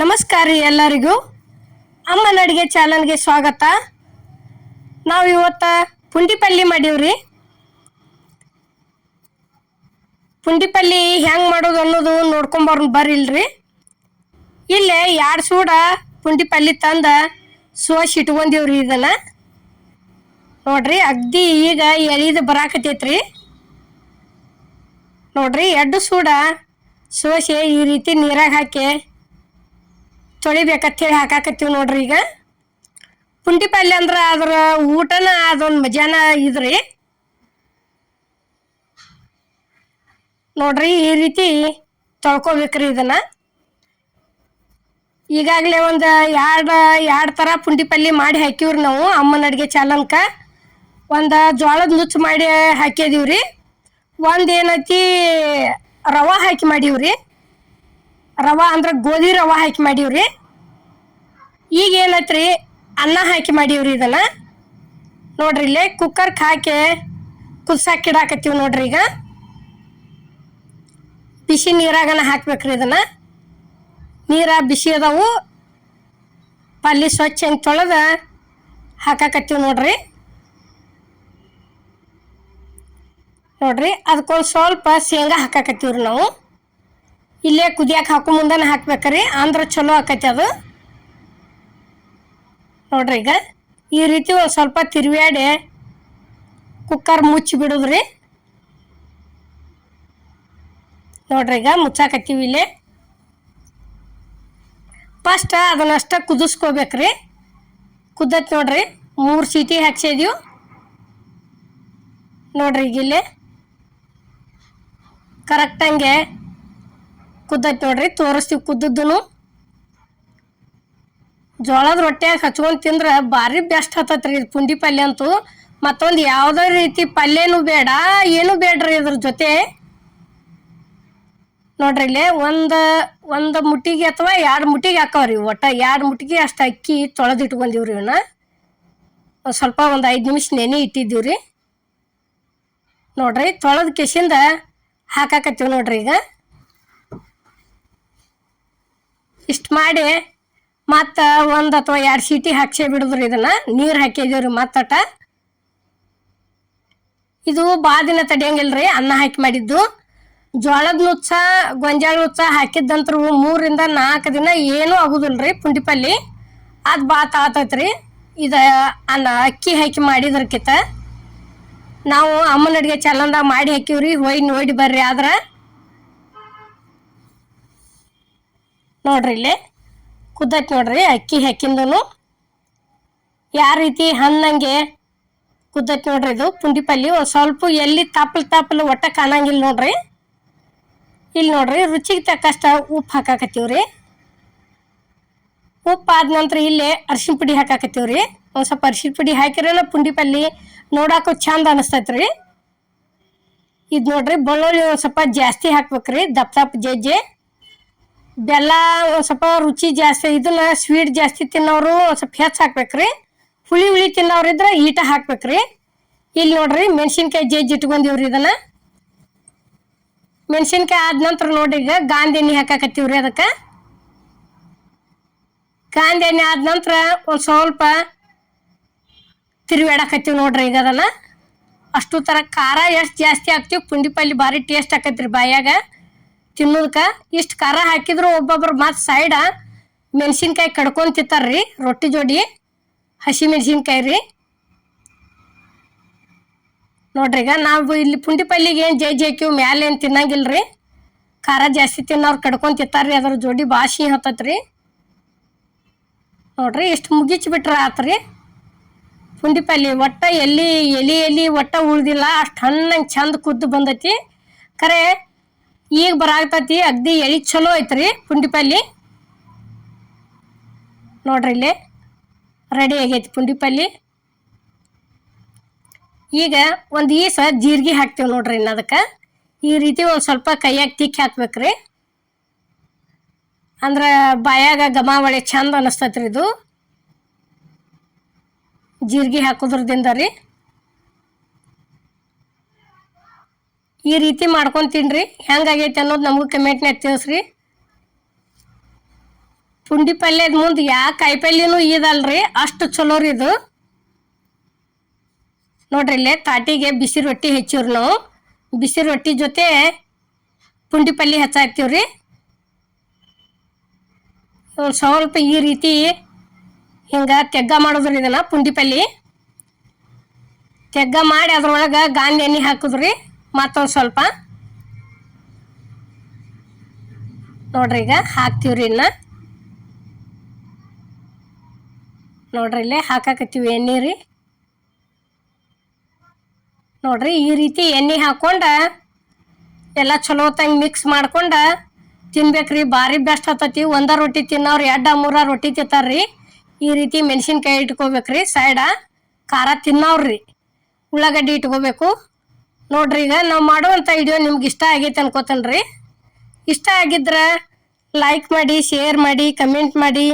ನಮಸ್ಕಾರ ರೀ ಎಲ್ಲರಿಗೂ. ಅಮ್ಮನ ಅಡುಗೆ ಚಾನಲ್ಗೆ ಸ್ವಾಗತ. ನಾವು ಇವತ್ತು ಪುಂಡಿ ಪಲ್ಯ ಮಾಡೀವ್ರಿ. ಪುಂಡಿ ಪಲ್ಯ ಹೆಂಗೆ ಮಾಡೋದು ಅನ್ನೋದು ನೋಡ್ಕೊಂಬರ್ ಬರ್ರಿಲ್ರಿ. ಇಲ್ಲೇ ಎರಡು ಸೂಡ ಪುಂಡಿಪಲ್ಲಿ ತಂದ ಸೋಸಿ ರೀ ಇದನ್ನು. ನೋಡ್ರಿ, ಅಗ್ದಿ ಈಗ ಎಳಿದು ಬರಾಕತೈತ್ರಿ. ನೋಡ್ರಿ ಎರಡು ಸೂಡ ಸೋಸೆ ಈ ರೀತಿ ನೀರಾಗ ಹಾಕಿ ತೊಳಿಬೇಕಂತೇಳಿ ಹಾಕಾಕತ್ತೀವಿ ನೋಡ್ರಿ ಈಗ. ಪುಂಡಿ ಪಲ್ಯ ಅಂದ್ರೆ ಅದ್ರ ಊಟನ ಅದೊಂದು ಮಜಾನ ಇದ್ರಿ. ನೋಡ್ರಿ ಈ ರೀತಿ ತೊಳ್ಕೊಬೇಕ್ರಿ ಇದನ್ನ. ಈಗಾಗಲೇ ಒಂದು ಎರಡು ಎರಡು ಥರ ಪುಂಡಿ ಪಲ್ಯ ಮಾಡಿ ಹಾಕಿವ್ರಿ ನಾವು ಅಮ್ಮನ ಅಡುಗೆ ಚಾಲನ್ಕ. ಒಂದು ಜೋಳದ ನುಚ್ಚು ಮಾಡಿ ಹಾಕಿದೀವ್ರಿ ಒಂದು ಏನೈತಿ ರವಾ ಹಾಕಿ ಮಾಡೀವ್ರಿ. ರವಾ ಅಂದ್ರೆ ಗೋಧಿ ರವಾ ಹಾಕಿ ಮಾಡೀವ್ರಿ. ಈಗ ಏನತ್ರಿ? ಅನ್ನ ಹಾಕಿ ಮಾಡೀವ್ರಿ ಇದನ್ನ. ನೋಡ್ರಿ ಇಲ್ಲೇ ಕುಕ್ಕರ್ಗೆ ಹಾಕಿ ಕುದ್ಸಾಕ್ ಇಡಾಕತ್ತೀವಿ ನೋಡ್ರಿ ಈಗ. ಬಿಸಿ ನೀರಾಗನ ಹಾಕ್ಬೇಕ್ರಿ ಇದನ್ನ. ನೀರ ಬಿಸಿ ಅದಾವು. ಪಲ್ಲಿ ಸ್ವಚ್ಛ ಹೆಂಗೆ ತೊಳೆದ ಹಾಕಾಕತ್ತೀವಿ ನೋಡ್ರಿ. ನೋಡ್ರಿ ಅದಕ್ಕೊಂದು ಸ್ವಲ್ಪ ಶೇಂಗಾ ಹಾಕಾಕತ್ತೀವ್ರಿ ನಾವು. ಇಲ್ಲೇ ಕುದಿಯಾಕ ಹಾಕೋ ಮುಂದೆ ಹಾಕ್ಬೇಕ್ರಿ. ಅಂದ್ರೆ ಚಲೋ ಆಕತಿ ಅದು. ನೋಡ್ರಿ ಈಗ ಈ ರೀತಿ ಸ್ವಲ್ಪ ತಿರುವ್ಯಾಡಿ ಕುಕ್ಕರ್ ಮುಚ್ಚಿ ಬಿಡೋದ್ರಿ. ನೋಡ್ರಿ ಈಗ ಮುಚ್ಚಾಕತ್ತೀವಿ ಇಲ್ಲಿ. ಫಸ್ಟ್ ಅದನ್ನಷ್ಟ ಕುದಿಸ್ಕೋಬೇಕ್ರಿ. ಕುದ್ದತ್ ನೋಡ್ರಿ, ಮೂರು ಸೀಟಿ ಹಾಕ್ಸಿದೀವಿ. ನೋಡ್ರಿ ಈಗ ಇಲ್ಲಿ. ಕರೆಕ್ಟಂಗೆ ಕುದ್ದತ್ ನೋಡ್ರಿ, ತೋರಿಸ್ತೀವಿ ಕುದ್ದದ್ದು ಜೋಳದ ರೊಟ್ಟಿಯಾಗ ಹಚ್ಕೊಂಡ್ ತಿಂದ್ರೆ ಭಾರಿ ಬೆಸ್ಟ್ ಹತ್ತತ್ರಿ ಇದು ಪುಂಡಿ ಪಲ್ಯ ಅಂತೂ. ಮತ್ತೊಂದು ಯಾವುದೇ ರೀತಿ ಪಲ್ಯನೂ ಬೇಡ, ಏನು ಬೇಡ್ರಿ ಇದ್ರ ಜೊತೆ. ನೋಡ್ರಿ ಇಲ್ಲಿ ಒಂದು ಒಂದು ಮುಟ್ಟಿಗೆ ಅಥವಾ ಎರಡು ಮುಟ್ಟಿಗೆ ಹಾಕವ್ರಿ ಒಟ್ಟ, ಎರಡು ಮುಟ್ಟಿಗೆ ಅಷ್ಟು ಅಕ್ಕಿ ತೊಳೆದು ಇವನ್ನ ಒಂದು ಸ್ವಲ್ಪ ಒಂದು ಐದು ನಿಮಿಷ ನೆನೆ ಇಟ್ಟಿದ್ದೀವ್ರಿ. ನೋಡ್ರಿ ತೊಳೆದ ಕೆಸಿಂದ ಹಾಕಾಕತ್ತೀವಿ ನೋಡ್ರಿ ಈಗ. ಇಷ್ಟು ಮಾಡಿ ಮತ್ತು ಒಂದು ಅಥವಾ ಎರಡು ಸೀಟಿ ಹಾಕ್ಸೇ ಬಿಡುದ್ರಿ ಇದನ್ನ. ನೀರು ಹಾಕಿದೀವ್ರಿ ಮತ್ತಟ. ಇದು ಭಾಳ ದಿನ ತಡಿಯಂಗಿಲ್ರಿ, ಅನ್ನ ಹಾಕಿ ಮಾಡಿದ್ದು. ಜೋಳದ ನುಚ್ಚ, ಗೊಂಜಾಳ ನುಚ್ಚ ಹಾಕಿದ್ದಂತ್ರು ಮೂರಿಂದ ನಾಲ್ಕು ದಿನ ಏನೂ ಆಗುದಿಲ್ರಿ ಪುಂಡಿ ಪುಂಡಿಪಲ್ಲಿ. ಅದು ಭಾಳ ತಾತೈತ್ರಿ ಇದು ಅನ್ನ ಅಕ್ಕಿ ಹಾಕಿ ಮಾಡಿದ್ರಕ್ಕಿಂತ ನಾವು ಅಮ್ಮನ ಅಡುಗೆ ಚಲಂದ ಮಾಡಿ ಹಾಕಿವ್ರಿ, ಹೋಯ್ ನೋಡಿ ಬರ್ರಿ ಆದ್ರೆ. ನೋಡ್ರಿ ಇಲ್ಲಿ. ಕುದ್ದೈತಿ ನೋಡ್ರಿ, ಅಕ್ಕಿ ಹಾಕಿಂದನು. ಯಾವ ರೀತಿ ಹಣ್ಣಂಗೆ ಕುದ್ದತ್ ನೋಡ್ರಿ ಇದು ಪುಂಡಿ ಪಲ್ಯ ಸ್ವಲ್ಪ ಎಲ್ಲಿ ತಾಪಲ್ ತಾಪಲ್ ಒಟ್ಟ ಕಾಣಂಗಿಲ್ಲ ನೋಡ್ರಿ. ಇಲ್ಲಿ ನೋಡ್ರಿ, ರುಚಿಗೆ ತಕ್ಕಷ್ಟ ಉಪ್ಪು ಹಾಕಾಕತ್ತೀವ್ರಿ. ಉಪ್ಪು ಆದ ನಂತರ ಇಲ್ಲಿ ಅರ್ಶಿಣ ಪುಡಿ ಹಾಕಾಕತ್ತೀವ್ರಿ. ಒಂದು ಸ್ವಲ್ಪ ಅರ್ಶಿಣ ಪುಡಿ ಹಾಕಿರಲ್ಲ ಪುಂಡಿ ಪಲ್ಯ ನೋಡಾಕು ಚಂದ ಅನಿಸ್ತೈತ್ರಿ. ಇದು ನೋಡ್ರಿ, ಬೆಳ್ಳುಳ್ಳಿ ಒಂದು ಸ್ವಲ್ಪ ಜಾಸ್ತಿ ಹಾಕ್ಬೇಕ್ರಿ, ದಪ್ಪ ದಪ್ಪ ಜಜ್ಜೆ. ಬೆಲ್ಲ ಸ್ವಲ್ಪ ರುಚಿ ಜಾಸ್ತಿ ಇದನ್ನ ಸ್ವೀಟ್ ಜಾಸ್ತಿ ತಿನ್ನೋರು ಸ್ವಲ್ಪ ಹೆಚ್ಚು ಹಾಕ್ಬೇಕ್ರಿ. ಹುಳಿ ಹುಳಿ ತಿನ್ನೋರು ಇದ್ರೆ ಈಟ ಹಾಕ್ಬೇಕ್ರಿ. ಇಲ್ಲಿ ನೋಡ್ರಿ ಮೆಣಸಿನ್ಕಾಯಿ ಜಜ್ಜಿ ಇಟ್ಕೊಂಡಿವ್ರಿ ಇದನ್ನ. ಮೆಣಸಿನ್ಕಾಯಿ ಆದ ನಂತರ ನೋಡ್ರಿ ಈಗ ಗಾಂಧಿ ಎಣ್ಣೆ ಹಾಕಾಕತ್ತೀವ್ರಿ ಅದಕ್ಕೆ. ಗಾಂಧಿ ಎಣ್ಣೆ ಆದ ನಂತರ ಒಂದು ಸ್ವಲ್ಪ ತಿರುವಿಡಾಕತ್ತೀವಿ ನೋಡ್ರಿ ಈಗ ಅದನ್ನ. ಅಷ್ಟು ಥರ ಖಾರ ಎಷ್ಟು ಜಾಸ್ತಿ ಹಾಕ್ತೀವಿ, ಪುಂಡಿ ಭಾರಿ ಟೇಸ್ಟ್ ಆಕೈತ್ರಿ ಬಾಯಾಗ. ತಿನ್ನೋದಕ್ಕೆ ಇಷ್ಟು ಖಾರ ಹಾಕಿದ್ರು ಒಬ್ಬೊಬ್ರು ಮತ್ತು ಸೈಡ ಮೆಣಸಿನ್ಕಾಯಿ ಕಡ್ಕೊಂಡ್ ತಿಂತಾರ್ರಿ ರೊಟ್ಟಿ ಜೋಡಿ, ಹಸಿ ಮೆಣಸಿನ್ಕಾಯಿ ರೀ. ನೋಡ್ರಿ ಈಗ ನಾವು ಇಲ್ಲಿ ಪುಂಡಿ ಪಲ್ಯಗೆ ಏನು ಜೈ ಜೈಕಿವ್ ಮ್ಯಾಲೆ ಏನು ರೀ ಖಾರ ಜಾಸ್ತಿ ತಿನ್ನೋರು ಕಡ್ಕೊಂಡ್ ತಿಂತಾರ್ರಿ ಅದ್ರ ಜೋಡಿ ಬಾಸಿ ಹತ್ತತ್ರಿ ನೋಡ್ರಿ ಇಷ್ಟು ಮುಗಿಚ್ ಬಿಟ್ರೆ ಆತ್ರಿ. ಪುಂಡಿ ಪಲ್ಯ ಒಟ್ಟ ಎಲ್ಲಿ ಎಲಿ ಎಲಿ ಒಟ್ಟ ಉಳ್ದಿಲ್ಲ, ಅಷ್ಟು ಹಣ್ಣಂಗೆ ಚಂದ ಕುದ್ದು ಬಂದೈತಿ. ಖರೆ ಈಗ ಬರಾಗ್ತತಿ ಅಗ್ದಿ ಎಳಿ ಚಲೋ ಐತ್ರಿ ಪುಂಡಿ ಪಲ್ಲಿ ನೋಡ್ರಿ ಇಲ್ಲಿ ರೆಡಿ ಆಗೈತಿ ಪುಂಡಿ ಪಲ್ಯ ಈಗ ಒಂದು ಈಸ ಜೀರಿಗೆ ಹಾಕ್ತೀವಿ ನೋಡ್ರಿ ಇನ್ನು ಅದಕ್ಕೆ. ಈ ರೀತಿ ಒಂದು ಸ್ವಲ್ಪ ಕೈಯಾಗ ತಿಕ್ಕಿ ಹಾಕ್ಬೇಕ್ರಿ. ಅಂದ್ರೆ ಬಾಯಾಗ ಗಮಾವಳಿ ಚಂದ ಅನಿಸ್ತೈತ್ರಿ ಇದು. ಜೀರಿಗೆ ಹಾಕೋದ್ರದಿಂದ ರೀ. ಈ ರೀತಿ ಮಾಡ್ಕೊಂಡು ತಿನ್ರಿ ಹೆಂಗಾಗೈತೆ ಅನ್ನೋದು ನಮಗೂ ಕಮೆಂಟ್ನಾಗ ತಿಳಿಸ್ರಿ. ಪುಂಡಿ ಪಲ್ಯದ ಮುಂದೆ ಯಾ ಕಾಯಿ ಪಲ್ಯನೂ ಇದಲ್ರಿ, ಅಷ್ಟು ಚಲೋ ರೀ ಇದು. ನೋಡ್ರಿ ಇಲ್ಲೇ ತಾಟಿಗೆ ಬಿಸಿ ರೊಟ್ಟಿ ಹೆಚ್ಚಿವ್ರಿ ನಾವು. ಬಿಸಿ ರೊಟ್ಟಿ ಜೊತೆ ಪುಂಡಿ ಪಲ್ಯ ಹೆಚ್ಚಾಕ್ತೀವ್ರಿ ಸ್ವಲ್ಪ ಈ ರೀತಿ ಹಿಂಗೆ ತೆಗ್ಗ ಮಾಡೋದ್ರಿ ಇದನ್ನ ಪುಂಡಿ ಪಲ್ಯ. ತೆಗ್ಗ ಮಾಡಿ ಅದ್ರೊಳಗೆ ಗಾಂಧಿ ಎಣ್ಣೆ ಹಾಕಿದ್ರಿ. ಮತ್ತೊಂದು ಸ್ವಲ್ಪ. ನೋಡ್ರಿ ಈಗ ಹಾಕ್ತೀವ್ರಿ ಇನ್ನ. ನೋಡ್ರಿ ಇಲ್ಲೇ ಹಾಕಾಕತ್ತೀವಿ ಎಣ್ಣೆ ರೀ ನೋಡ್ರಿ ಈ ರೀತಿ ಎಣ್ಣೆ ಹಾಕೊಂಡ ಎಲ್ಲ ಚಲೋ ತಂಗೆ ಮಿಕ್ಸ್ ಮಾಡ್ಕೊಂಡ ತಿನ್ಬೇಕ್ರಿ. ಭಾರಿ ಬೆಸ್ಟ್ ಹತ್ತತಿ ಒಂದ ರೊಟ್ಟಿ ತಿನ್ನೋರು ಎರಡ ಮೂರ ರೊಟ್ಟಿ ತಿಂತಾರ್ರಿ. ಈ ರೀತಿ ಮೆಣಸಿನ್ಕಾಯಿ ಇಟ್ಕೋಬೇಕ್ರಿ. ಸೈಡ ಖಾರ ತಿನ್ನೋರ್ರಿ. ಉಳ್ಳಾಗಡ್ಡಿ ಇಟ್ಕೋಬೇಕು. ನೋಡ್ರಿ ಈಗ ನಾವು ಮಾಡುವಂಥ ವಿಡಿಯೋ ನಿಮ್ಗೆ ಇಷ್ಟ ಆಗೈತೆ ಅನ್ಕೋತೇನ್ರಿ. ಇಷ್ಟ ಆಗಿದ್ರೆ ಲೈಕ್ ಮಾಡಿ ಶೇರ್ ಮಾಡಿ ಕಮೆಂಟ್ ಮಾಡಿ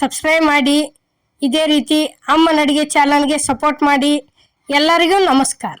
ಸಬ್ಸ್ಕ್ರೈಬ್ ಮಾಡಿ. ಇದೇ ರೀತಿ ಅಮ್ಮನ ಅಡುಗೆ ಚಾನಲ್ಗೆ ಸಪೋರ್ಟ್ ಮಾಡಿ. ಎಲ್ಲರಿಗೂ ನಮಸ್ಕಾರ.